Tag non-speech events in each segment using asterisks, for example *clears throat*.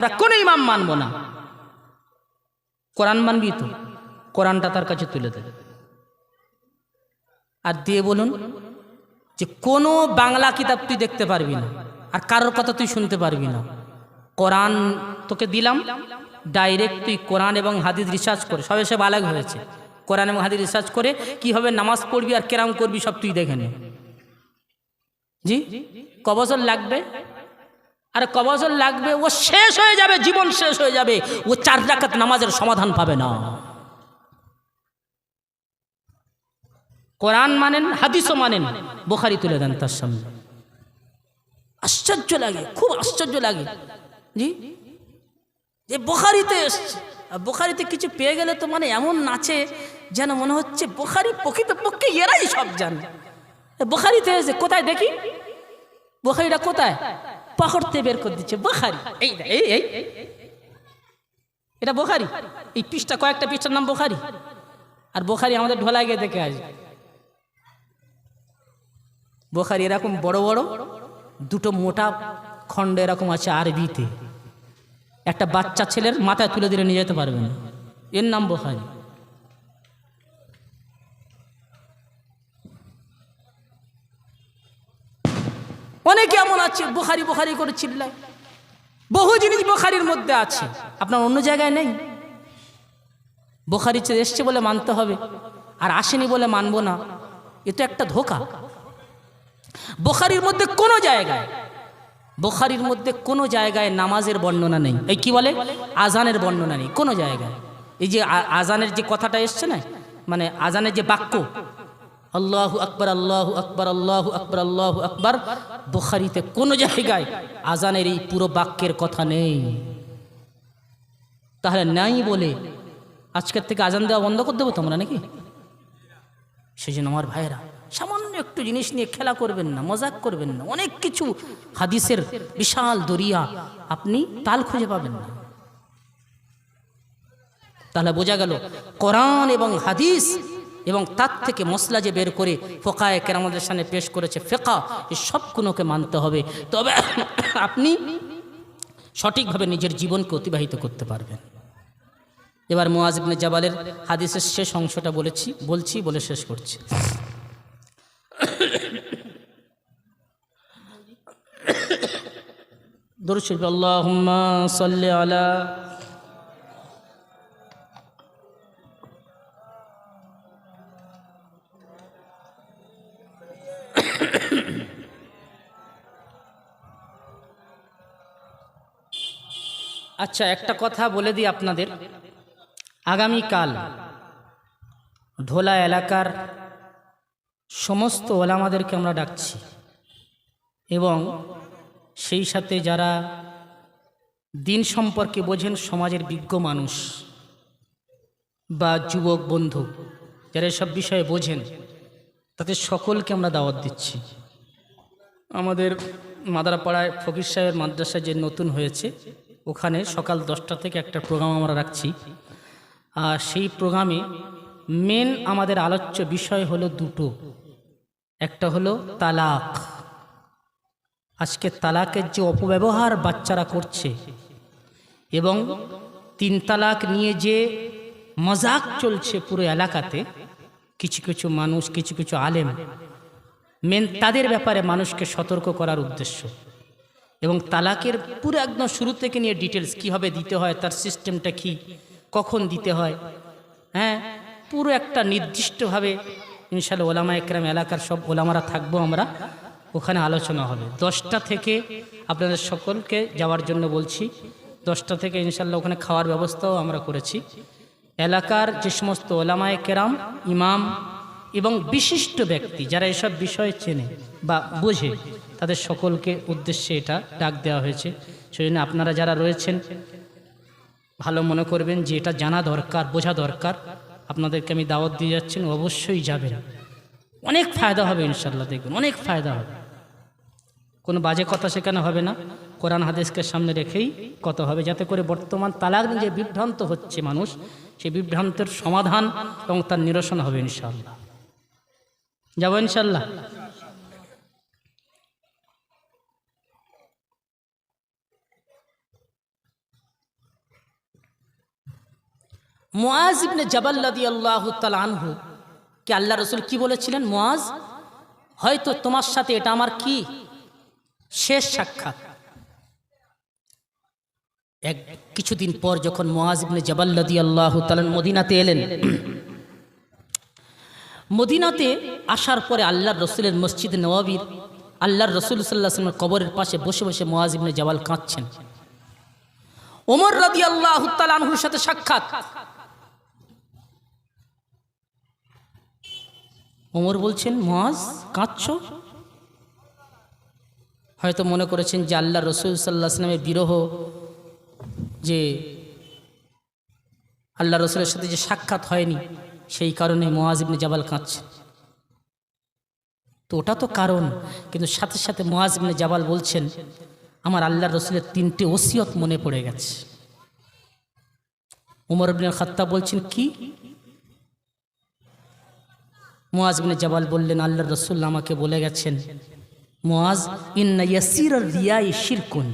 আমরা কোনো ইমাম মানবো না। কোরআন মানবি তো? কোরআনটা তার কাছে তুলে দেবে। আর দিয়ে বলুন যে কোনো বাংলা কিতাব তুই দেখতে পারবি না, আর কারোর কথা তুই শুনতে পারবি না। কোরআন তোকে দিলাম, ডাইরেক্ট তুই কোরআন এবং হাদিস রিসার্চ করে, সবে সব আলাগ হয়েছে। কোরআন এবং হাদিস রিসার্চ করে কীভাবে নামাজ পড়বি আর কেরাম করবি সব তুই দেখে নে। জি? কবছর লাগবে? আর কবছর লাগবে, ও শেষ হয়ে যাবে, জীবন শেষ হয়ে যাবে, ও চার রাকাত নামাজের সমাধান পাবে না। কোরআন মানেন, হাদিসও মানেন, বোখারি তুলে দেন তার সামনে। আশ্চর্য লাগে, খুব আশ্চর্য লাগে। জি? যে বোখারিতে এসছে বোখারিতে কিছু পেয়ে গেলে তো মানে এমন নাচে যেন মনে হচ্ছে বোখারি প্রকৃতপক্ষে এরাই সব জানে। বোখারিতে এসে কোথায় দেখি? বোখারিটা কোথায়? পাকড়তে বের করে দিচ্ছে, বোখারি। এই এই এই এই। এটা বোখারি? এই পৃষ্ঠা কয়েকটা পৃষ্ঠার নাম বোখারি? আর বোখারি আমাদের ঢোলা গিয়ে দেখে আসবে। বোখারি এরকম বড় বড়, দুটো মোটা খণ্ড এরকম আছে আরবিতে। একটা বাচ্চা ছেলের মাথায় তুলে দিলে নিয়ে যেতে পারবে না। এর নাম বোখারি। অনেকে এমন আছে, বোখারি বোখারি করে চিল্লায়। বহু জিনিস বোখারির মধ্যে আছে। আপনার অন্য জায়গায় নেই? বোখারি এসছে বলে মানতে হবে, আর আসেনি বলে মানবো না। এ তো একটা ধোকা। বোখারির মধ্যে কোনো জায়গায়, বোখারির মধ্যে কোনো জায়গায় নামাজের বর্ণনা নেই। এই কি বলে? আজানের বর্ণনা নেই। কোনো জায়গায়। এই যে আজানের যে কথাটা এসছে না মানে আজানের যে বাক্য আল্লাহু আকবর আল্লাহু আকবর আল্লাহু আকবর আল্লাহু আকবর। বোখারিতে কোনো জায়গায় আজানের এই পুরো বাক্যের কথা নেই। তাহলে নাই বলে আজকের থেকে আজান দেওয়া বন্ধ করে দেবো তোমরা নাকি? সেই জন্য আমার ভাইয়েরা, সামান্য একটু জিনিস নিয়ে খেলা করবেন না, মজাক করবেন না। অনেক কিছু হাদিসের বিশাল দরিয়া আপনি তাল খুঁজে পাবেন না। তাহলে বোঝা গেল, কোরআন এবং হাদিস এবং তার থেকে মশলা যে বের করে ফোকায় কেরামদের সামনে পেশ করেছে ফেকা, এই সবগুলোকে মানতে হবে। তবে *coughs* আপনি সঠিকভাবে নিজের জীবনকে অতিবাহিত করতে পারবেন। এবার মোয়াজিবনে জাবালের হাদিসের শেষ অংশটা বলেছি, বলছি বলে শেষ করছি। *coughs* দরুদ শরীফ আল্লাহুম্মা সাল্লি আলা আচ্ছা একটা কথা বলে দিই আপনাদের। আগামীকাল ঢোলা এলাকার সমস্ত ওলামাদেরকে আমরা ডাকছি এবং সেই সাথে যারা দিন সম্পর্কে বোঝেন, সমাজের বিজ্ঞ মানুষ বা যুবক বন্ধু, যারা এসব বিষয়ে বোঝেন তাদের সকলকে আমরা দাওয়াত দিচ্ছি। আমাদের মাদারাপাড়ায় ফকির সাহেবের মাদ্রাসা যে নতুন হয়েছে, ওখানে সকাল দশটা থেকে একটা প্রোগ্রাম আমরা রাখছি। আর সেই প্রোগ্রামে মেন আমাদের আলোচ্য বিষয় হলো দুটো। একটা হলো তালাক। আজকে তালাকের যে অপব্যবহার বাচ্চারা করছে এবং তিন তালাক নিয়ে যে মজাক চলছে পুরো এলাকাতে কিছু কিছু মানুষ, কিছু কিছু আলেম মেন তাদের ব্যাপারে মানুষকে সতর্ক করার উদ্দেশ্য। এবং তালাকের পুরো একদম শুরু থেকে নিয়ে ডিটেলস কীভাবে দিতে হয়, তার সিস্টেমটা কি, কখন দিতে হয় হ্যাঁ? পুরো একটা নির্দিষ্টভাবে ইনশাল্লাহ ওলামা একরাম এলাকার সব ওলামারা থাকব আমরা, ওখানে আলোচনা হবে। দশটা থেকে আপনাদের সকলকে যাওয়ার জন্য বলছি, দশটা থেকে ইনশাল্লাহ ওখানে খাওয়ার ব্যবস্থাও আমরা করেছি। এলাকার যে সমস্ত ওলামায় কেরাম, ইমাম এবং বিশিষ্ট ব্যক্তি যারা এসব বিষয় চেনে বা বোঝে, তাদের সকলকে উদ্দেশ্যে এটা ডাক দেওয়া হয়েছে। সেই জন্য আপনারা যারা রয়েছেন, ভালো মনে করবেন যে এটা জানা দরকার, বোঝা দরকার। আপনাদেরকে আমি দাওয়াত দিয়ে যাচ্ছেন অবশ্যই যাবেন। অনেক ফায়দা হবে ইনশাল্লাহ দেখবেন, অনেক ফায়দা হবে। কোনো বাজে কথা সেখানে হবে না। কোরআন হাদিসকে সামনে রেখেই কত হবে, যাতে করে বর্তমান তালাক নিয়ে বিভ্রান্ত হচ্ছে মানুষ সেই বিভ্রান্তের সমাধান এবং তার নিরসন হবে ইনশাল্লাহ যাব ইনশাল্লাহ মোয়াজ ইবনে জবাল্লাদি আল্লাহ আনহু, কে আল্লাহ রসুল কি বলেছিলেন? মোয়াজ হয়তো তোমার সাথে এটা আমার কি? শেষ সাক্ষাৎ। এক কিছুদিন পর যখন মোয়াজ ইবনে জাবাল্লাদি আল্লাহ তালান মদিনাতে এলেন, মদিনাতে আসার পরে আল্লাহর রসুলের মসজিদ নওয়াবির, আল্লাহর রসুল সাল্লাহ আসলামের কবরের পাশে বসে বসে মোয়াজ ইবনে জাবাল কাঁদছেন। ওমর রাদি আল্লাহ আনহুর সাথে সাক্ষাৎ। ওমর বলছেন মোয়াজ কাঁদছ? হয়তো মনে করেছেন যে আল্লাহ রসুল সাল্লাহ আসলামের বিরহ যে আল্লাহ রসুলের সাথে যে সাক্ষাৎ হয়নি, সেই কারণে মোয়াজ ইবনে জাবাল কাঁদছে। তো ওটা তো কারণ, কিন্তু সাথে সাথে মোয়াজ ইবনে জাবাল বলছেন, আমার আল্লাহ রসুলের তিনটে ওসিয়ত মনে পড়ে গেছে। উমর ইবনে খাত্তা বলছেন, কি? মোয়াজ ইবনে জাবাল বললেন আল্লাহ রসুল আমাকে বলে গেছেন মোয়াজ ইন্না ইয়াসির রিয়াই শিরকুন।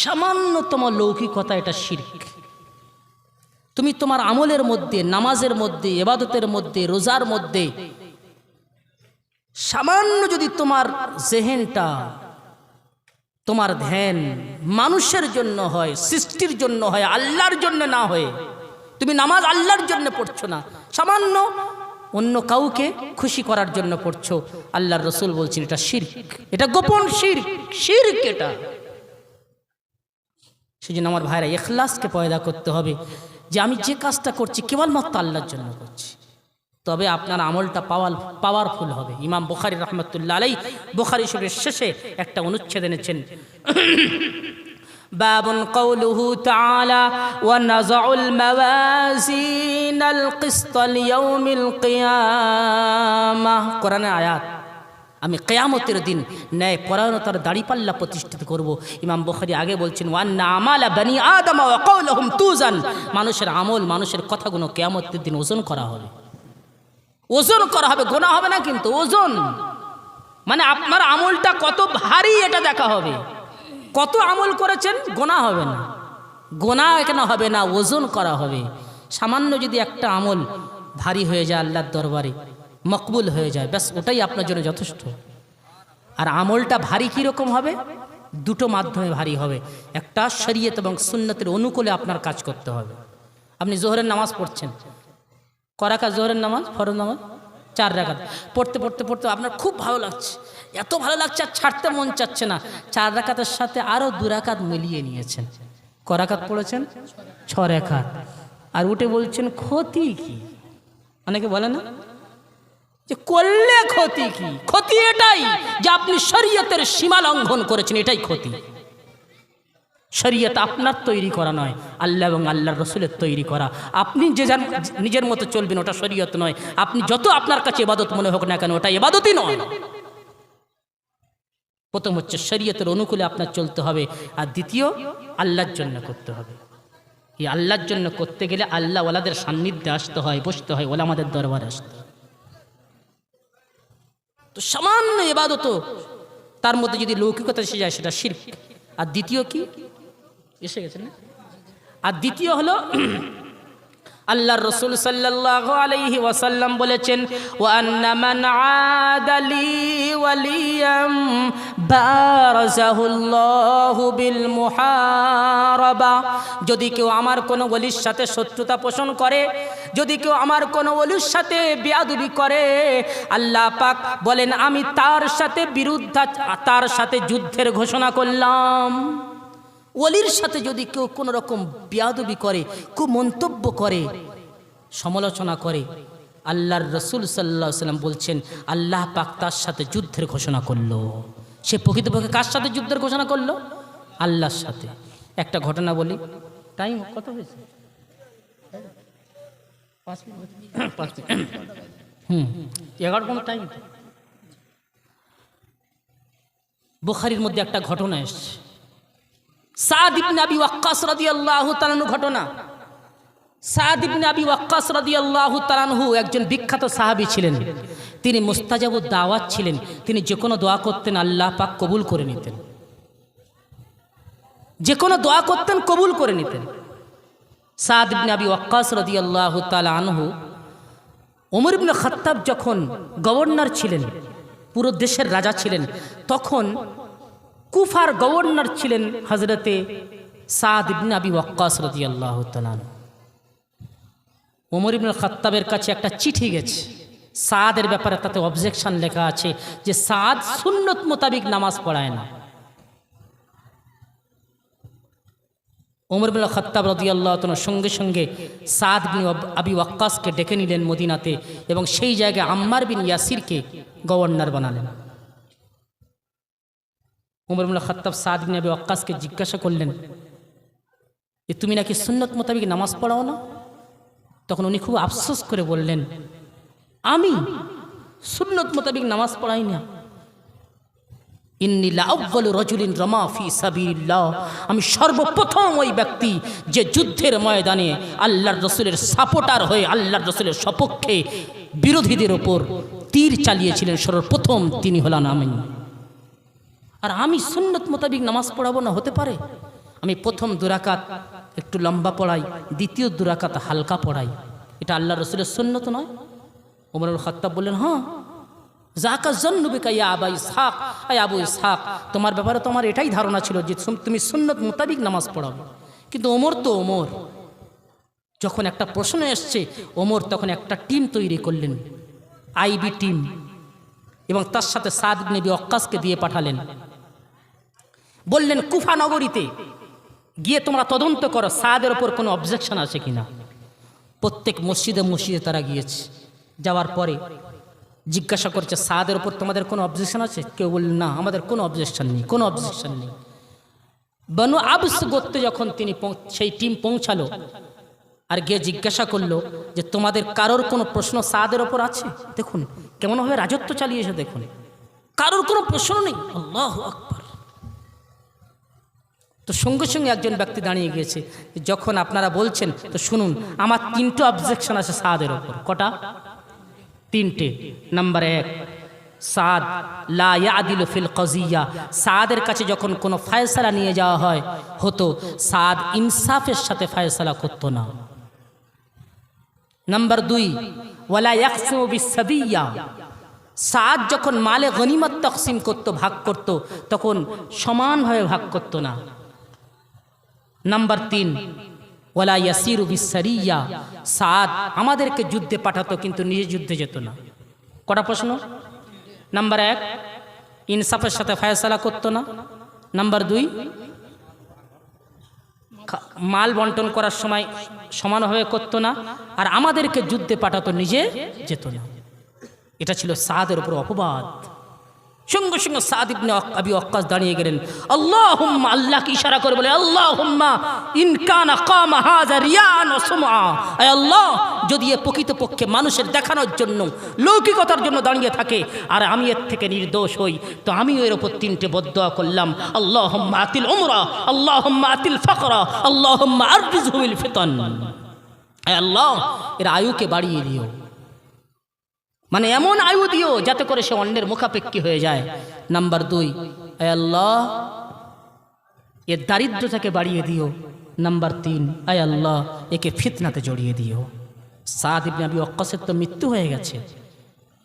সামান্যতম লৌকিকতা এটা শিরক। তুমি তোমার আমলের মধ্যে, নামাজের মধ্যে এবাদতের মধ্যে, রোজার মধ্যে, সামান্য যদি তোমার জেহেনটা তোমার ধ্যান মানুষের জন্য হয়, সৃষ্টির জন্য হয়, আল্লাহর জন্য না হয়, তুমি নামাজ আল্লাহর জন্য পড়ছো না, সামান্য অন্য কাউকে খুশি করার জন্য পড়ছো আল্লাহর রসুল বলছেন, এটা শির্ক। এটা গোপন শির্ক। শির্ক এটা। সেই জন্য আমার ভাইরা এখলাসকে পয়দা করতে হবে যে আমি যে কাজটা করছি কেবলমাত্র আল্লাহর জন্য করছি। তবে আপনার আমলটা পাওয়ার পাওয়ারফুল হবে। ইমাম বুখারি রহমতুল্লাহ আলাই বুখারি শরীফের শেষে একটা অনুচ্ছেদ এনেছেন। باب قوله تعالى ونزع الموازين القسط ليوم القيامة কোরআনের আয়াত আমি কেয়ামতের দিন ন্যায় পরায়ণতার দাড়িপাল্লা প্রতিষ্ঠিত করব ইমাম বখারি আগে বলছেন ওয়ান্না আমালা বানি আদম ওয়া কওলুহুম তুজান মানুষের আমল মানুষের কথাগুলো কেয়ামতের দিন ওজন করা হবে ওজন করা হবে গোনা হবে না কিন্তু ওজন মানে আপনার আমলটা কত ভারী এটা দেখা হবে কত আমল করেছেন, গোনা হবে না। গোনা এখানে হবে না, ওজন করা হবে। সামান্য যদি একটা আমল ভারী হয়ে যায় আল্লাহর দরবারে, মকবুল হয়ে যায়, ব্যাস ওটাই আপনার জন্য যথেষ্ট। আর আমলটা ভারী কীরকম হবে? দুটো মাধ্যমে ভারী হবে। একটা শরীয়ত এবং সুন্নতের অনুকূলে আপনার কাজ করতে হবে। আপনি জোহরের নামাজ পড়ছেন। করাকা জোহরের নামাজ, ফরজ নামাজ? চার রাকাত। পড়তে পড়তে পড়তে আপনার খুব ভালো লাগছে। এত ভালো লাগছে আর ছাড়তে মন চাচ্ছে না। চার রাকাতের সাথে আরও দু রাকাত মিলিয়ে নিয়েছেন। করাকাত পড়েছেন? ছ রেখাত আর উঠে বলছেন, ক্ষতি কি? অনেকে বলে না? যে করলে ক্ষতি কি? ক্ষতি এটাই যে আপনি শরীয়তের সীমা লঙ্ঘন করেছেন, এটাই ক্ষতি। শরীয়ত আপনার তৈরি করা নয়, আল্লাহ এবং আল্লাহর রসুলের তৈরি করা। আপনি যে যার নিজের মতো চলবেন, ওটা শরীয়ত নয়। আপনি যত আপনার কাছে এবাদত মনে হোক না কেন, ওটা এবাদতই নয়। প্রথম হচ্ছে শরীয়তের অনুকূলে আপনার চলতে হবে, আর দ্বিতীয়, আল্লাহর জন্য করতে হবে। এই আল্লাহর জন্য করতে গেলে আল্লাহ ওলাদের সান্নিধ্যে আসতে হয়, বসতে হয় ওলা আমাদের দরবারে আসতে তো সামান্য এবাদত তার মধ্যে যদি লৌকিকতা এসে যায়, সেটা শির্ক। আর দ্বিতীয় কি? এসে গেছে না? আর দ্বিতীয় হলো *clears throat* আল্লাহ রসুল সাল্লাল্লাহু আলাইহি ওয়াসাল্লাম বলেছেন ওয়া আন্না আদালি ওয়ালিয়াম যদি কেউ আমার কোনো ওলির সাথে শত্রুতা পোষণ করে, যদি কেউ আমার কোনো ওলির সাথে বেয়াদবি করে, আল্লাহ পাক বলেন, আমি তার সাথে বিরুদ্ধা, তার সাথে যুদ্ধের ঘোষণা করলাম। ওলির সাথে যদি কেউ কোনো রকম বিয়াদবি করে খুব মন্তব্য করে, সমালোচনা করে, আল্লাহর রসুল সাল্লাহ সাল্লাম বলছেন, আল্লাহ পাক তার সাথে যুদ্ধের ঘোষণা করল। সে প্রকৃতপক্ষে কার সাথে যুদ্ধের ঘোষণা করল? আল্লাহর সাথে। একটা ঘটনা বলি। টাইম কত হয়েছে? *coughs* *coughs* হুম। এগারো টাইম বুখারির মধ্যে একটা ঘটনা এসছে। সাদ আবি ওয়াক্কাস ঘটনা। আবি ওয়াক্কাস একজন বিখ্যাত সাহাবী ছিলেন। তিনি মুস্তাজাবুদ দাওয়াত ছিলেন। তিনি যে কোনো দোয়া করতেন, আল্লাহ পাক কবুল করে নিতেন। যে কোনো দোয়া করতেন, কবুল করে নিতেন। সাদ ইবনে আবি ওয়াক্কাস রাদিয়াল্লাহু তাআলা আনহু ওমর ইবনে খাত্তাব যখন গভর্নর ছিলেন, পুরো দেশের রাজা ছিলেন, তখন কুফার গভর্নর ছিলেন হজরতে সাদ আবি ওয়াক্কাস রাদিয়াল্লাহু তাআলা আনহু। ওমর খাত্তাবের কাছে একটা চিঠি গেছে। সাদের ব্যাপারে তাতে অবজেকশন লেখা আছে যে সাদ সুন্নত মোতাবিক নামাজ পড়ায় না। ওমর বিন খত্তাব রদিয়াল্লাহ সঙ্গে সঙ্গে সাদ বিন আবি ওয়াক্কাসকে ডেকে নিলেন মদিনাতে এবং সেই জায়গায় আম্মার বিন ইয়াসিরকে গভর্নর বানালেন। বিন খত্তাব সাদ বিন আবি ওয়াক্কাসকে জিজ্ঞাসা করলেন যে তুমি নাকি সুন্নত মোতাবিক নামাজ পড়াও না? তখন উনি খুব আফসোস করে বললেন, আমি সুন্নত মোতাবিক নামাজ পড়াই না। আমি সর্বপ্রথম ওই ব্যক্তি যে যুদ্ধের ময়দানে আল্লাহর রসুলের সাপোর্টার হয়ে আল্লাহর রসুলের সপক্ষে বিরোধীদের ওপর তীর চালিয়েছিলেন। সর্বপ্রথম তিনি হলেন আমি আর আমি সুন্নত মোতাবিক নামাজ পড়াবো না, হতে পারে? আমি প্রথম দুরাকাত একটু লম্বা পড়াই, দ্বিতীয় দুরাকাত হালকা পড়াই। এটা আল্লাহ রসুলের সুন্নত নয়? ওমরুল খত্তাব বললেন হ্যাঁ। জাকা জন্নবিকা ইয়া আবা ইসহাক। আয় আবু ইসহাক, তোমার ব্যাপারে তোমার এটাই ধারণা ছিল যে তুমি সুন্নত মোতাবিক নামাজ পড়াবে কিন্তু ওমর তো ওমর। যখন একটা প্রশ্ন এসছে, ওমর তখন একটা টিম তৈরি করলেন, আইবি টিম, এবং তার সাথে সাদ নেবী অক্কাসকে দিয়ে পাঠালেন। বললেন, কুফা নগরীতে। গিয়ে তোমরা তদন্ত করো, সাদের ওপর কোনো অবজেকশন আছে কিনা। প্রত্যেক মসজিদে মসজিদে তারা গিয়েছে। যাওয়ার পরে জিজ্ঞাসা করছে, সাদের ওপর তোমাদের কোনো অবজেকশন আছে? কেউ বললেন না, আমাদের কোনো অবজেকশন নেই, কোনো অবজেকশন নেই। বনু আবস গোত্রে যখন তিনি সেই টিম পৌঁছালো, আর গিয়ে জিজ্ঞাসা করল যে, তোমাদের কারোর কোনো প্রশ্ন সাদের ওপর আছে? দেখুন, কেমনভাবে রাজত্ব চালিয়েছে, দেখুন। কারোর কোনো প্রশ্ন নেই। আল্লাহ আকবর। তো সঙ্গে সঙ্গে একজন ব্যক্তি দাঁড়িয়ে গিয়েছে, যখন আপনারা বলছেন, তো শুনুন, আমার তিনটে অবজেকশন আছে সাদের ওপর। কটা? তিনটে। নাম্বার এক, সাদ, লা ইয়াদিল ফিল কজিয়া। সাদের কাছে যখন কোনো ফায়সালা নিয়ে যাওয়া হয়, হতো, সাদ ইনসাফের সাথে ফায়সালা করতো না। নাম্বার দুই, ওয়ালা ইয়াকসিমু বিসাদিয়া সাদ যখন মালে গনিমত তকসিম করত, ভাগ করত, তখন সমানভাবে ভাগ করত না। নাম্বার তিন, ওয়ালা ইয়াসিরু বিসারিয়া সাদ আমাদেরকে যুদ্ধে পাঠাতো, কিন্তু নিজে যুদ্ধে যেত না। কটা প্রশ্ন? নাম্বার এক, ইনসাফের সাথে ফায়সালা করতো না। নাম্বার দুই মাল বন্টন করার সময় সমানভাবে করতো না, আর আমাদেরকে যুদ্ধে পাঠাতো, নিজে যেত না। এটা ছিল সাদের উপর অপবাদ। সঙ্গে সঙ্গে সাদ ইবনে আক- আবি ওয়াক্কাস দাঁড়িয়ে গেলেন। আল্লাহ হুম্মা আল্লাহকে ইশারা করে বলে আল্লাহ হুম্মা ইনকান আল্লাহ, যদি এ প্রকৃতপক্ষে মানুষের দেখানোর জন্য, লৌকিকতার জন্য দাঁড়িয়ে থাকে, আর আমি এর থেকে নির্দোষ হই, তো আমিও এর ওপর তিনটে বদয়া করলাম। আল্লাহ হুম্মা আতিল উমরা আল্লাহ হুম্মা আতিল ফকরা আল্লাহ হুম্মা আরবিজ হুমিল ফিতন আল্লাহ, এর আয়ুকে বাড়িয়ে দিও। মানে এমন আয়ু দিও যাতে করে সে অন্যের মুখাপেক্ষী হয়ে যায়। নাম্বার দুই আল্লাহ, এর দারিদ্রতাকে বাড়িয়ে দিও। নাম্বার তিন আয় আল্লাহ, একে ফিতনাতে জড়িয়ে দিও। সাদ ইবনে আবি তো মৃত্যু হয়ে গেছে।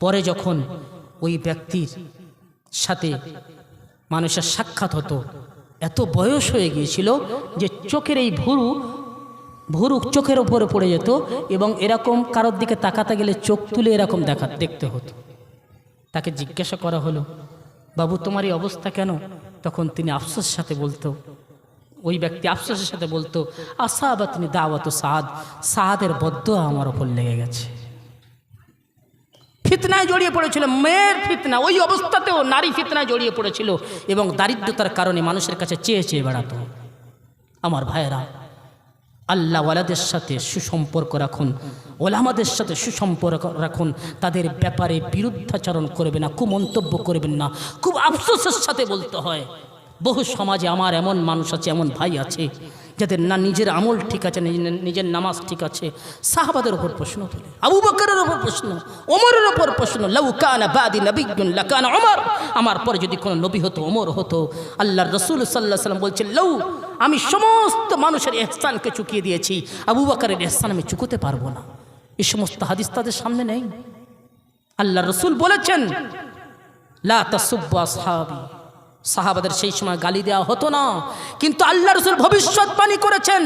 পরে যখন ওই ব্যক্তির সাথে মানুষের সাক্ষাৎ হতো, এত বয়স হয়ে গিয়েছিল যে চোখের এই ভুরু ভুরু চোখের ওপরে পড়ে যেত এবং এরকম কারোর দিকে তাকাতে গেলে চোখ তুলে এরকম দেখা, দেখতে হতো। তাকে জিজ্ঞাসা করা হলো, বাবু, তোমার এই অবস্থা কেন? তখন তিনি আফসোসের সাথে বলতো, ওই ব্যক্তি আফসোসের সাথে বলতো আশা বা তিনি দাওয়াত সাদ সাহাদের বদ্ধ আমার ওপর লেগে গেছে। ফিতনায় জড়িয়ে পড়েছিল, মেয়ের ফিতনা, ওই অবস্থাতেও নারী ফিতনায় জড়িয়ে পড়েছিল এবং দারিদ্রতার কারণে মানুষের কাছে চেয়ে চেয়ে বেড়াতো। আমার ভাইয়েরা আল্লাহ ওয়ালাদের সাথে সুসম্পর্ক রাখুন, ওলামাদের সাথে সুসম্পর্ক রাখুন, তাদের ব্যাপারে বিরুদ্ধাচরণ করবে না, কুমন্তব্য করবেন না, খুব আফসোসের সাথে বলতে হয়, বহু সমাজে আমার এমন মানুষ আছে, এমন ভাই আছে, যাদের না নিজের আমল ঠিক আছে নিজের- নামাজ ঠিক আছে, সাহাবাদের ওপর প্রশ্ন তোলে, আবু বকরের ওপর প্রশ্ন, ওমরের ওপর প্রশ্ন, লাউ কানা বাদি নবিগুন লাকানা ওমর আমার পরে যদি কোনো নবী হতো, ওমর হতো আল্লাহ রসুল সাল্লাহ সাল্লাম বলছেন, লাউ আমি সমস্ত মানুষের এহসানকে চুকিয়ে দিয়েছি। আবু বাকারের এহসান আমি চুকোতে পারব না। এই সমস্ত হাদিস তাদের সামনে নেই। আল্লাহ রসুল বলেছেন, লা সাহাবাদের সেই সময় গালি দেওয়া হতো না। কিন্তু আল্লাহ রসুল ভবিষ্যৎবাণী করেছেন।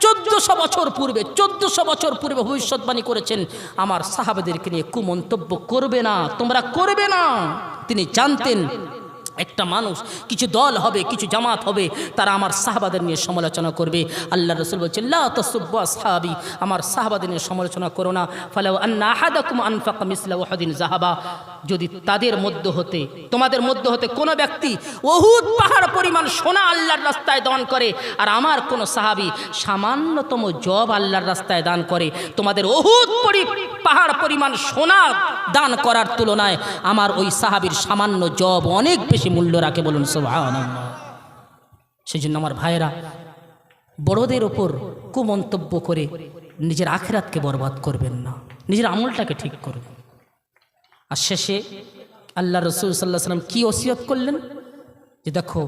চোদ্দশো বছর পূর্বে, চোদ্দশো বছর পূর্বে ভবিষ্যৎবাণী করেছেন। আমার সাহাবাদেরকে নিয়ে কুমন্তব্য করবে না। তোমরা করবে না। তিনি জানতেন একটা মানুষ, কিছু দল হবে, কিছু জামাত হবে, তারা আমার সাহাবাদের নিয়ে সমালোচনা করবে। আল্লাহ রসুল বলছেন লা তাসুব্বু আমার সাহাবাদের নিয়ে সমালোচনা করো না। ওয়াহাদিন জাহাবা যদি তাদের মধ্য হতে, তোমাদের মধ্য হতে কোনো ব্যক্তি অহুদ পাহাড় পরিমাণ সোনা আল্লাহর রাস্তায় দান করে, আর আমার কোনো সাহাবি সামান্যতম জব আল্লাহর রাস্তায় দান করে, তোমাদের অহুদ পরি পাহাড় পরিমাণ সোনা দান করার তুলনায় আমার ওই সাহাবির সামান্য জব অনেক বেশি মূল্য রাখে বলুন সেই জন্য আমার ভাইয়েরা, বড়দের ওপর কুমন্তব্য করে নিজের আখেরাতকে বরবাদ করবেন না, নিজের আমলটাকে ঠিক করবেন। আর শেষে আল্লাহ রসুল সাল্লাহ সাল্লাম কি ওসিয়ত করলেন? যে দেখো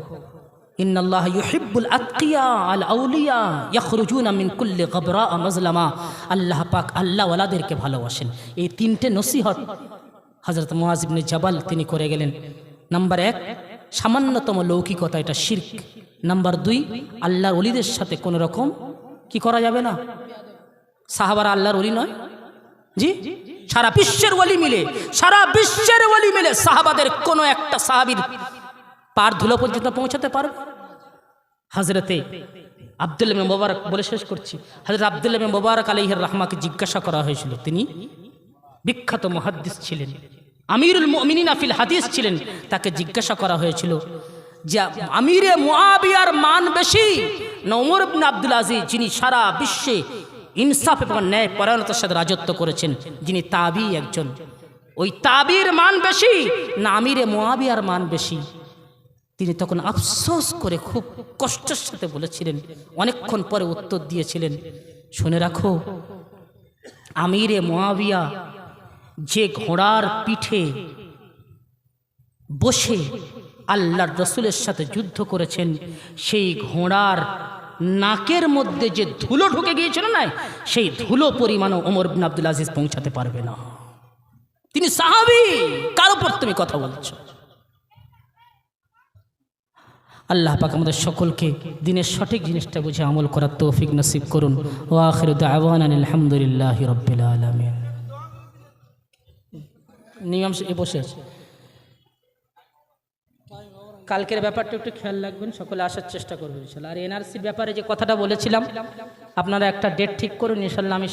ইন্নাল্লাহ ইউহিব্বুল আতকিয়া আল আউলিয়া ইয়াখরুজুনা মিন কুল্লি গবরা মাজলামা। আল্লাহ পাক আল্লাহ ওয়ালাদেরকে ভালোবাসেন। এই তিনটে নসিহত হজরত মুআজিবনে জাবাল তিনি করে গেলেন। নাম্বার এক, সামান্যতম লৌকিকতা, এটা শির্ক। নাম্বার দুই, আল্লাহর অলিদের সাথে কোনো রকম কি করা যাবে না? সাহাবারা আল্লাহর অলি নয়? জি? সারা বিশ্বের ওলি মিলে, সারা বিশ্বের ওলি মিলে সাহাবাদের কোনো একটা সাহাবির পার ধুলো পর্যন্ত পৌঁছাতে পারো। হাজরতে আবদুল্লাহ মোবারক বলে শেষ করছি। হাজরত আবদুল্লাহ মোবারক আলহির রহমাকে জিজ্ঞাসা করা হয়েছিল। তিনি বিখ্যাত মহাদ্দিস ছিলেন। আমিরুল মুমিনিন আফিল হাদিস ছিলেন। তাকে জিজ্ঞাসা করা হয়েছিল যে, আমিরে মুআবিয়ার মান বেশি? না ওমর ইবনে আব্দুল আজিজ, যিনি সারা বিশ্বে ইনসাফ এবং ন্যায় পরায়ণতার সাথে রাজত্ব করেছেন, যিনি তাবি একজন। ওই তাবির মান বেশি, না আমিরে মুআবিয়ার মান বেশি? তিনি তখন আফসোস করে খুব কষ্টের সাথে বলেছিলেন, অনেকক্ষণ পরে উত্তর দিয়েছিলেন, শুনে রাখো, আমিরে মোয়াবিয়া যে ঘোড়ার পিঠে বসে আল্লাহর রসুলের সাথে যুদ্ধ করেছেন, সেই ঘোড়ার নাকের মধ্যে যে ধুলো ঢুকে গিয়েছিল না, সেই ধুলো পরিমাণও ওমর বিন আব্দুল আজিজ পৌঁছাতে পারবে না। তিনি সাহাবি, কার উপর তুমি কথা বলছো? আল্লাহ পাক আমাদের সকলকে দিনের সঠিক জিনিসটা বুঝে আমল করার তৌফিক নসিব করুন। ও আখির দাওয়ান আলহামদুলিল্লাহ রব্বিল আলমিন। নিয়ম এ বসে আছে। কালকের ব্যাপারটা একটু খেয়াল রাখবেন, সকলে আসার চেষ্টা করবেন আর এনআরসির ব্যাপারে যে কথাটা বলেছিলাম, আপনারা একটা ডেট ঠিক করুন ইনশাল্লাহ আমি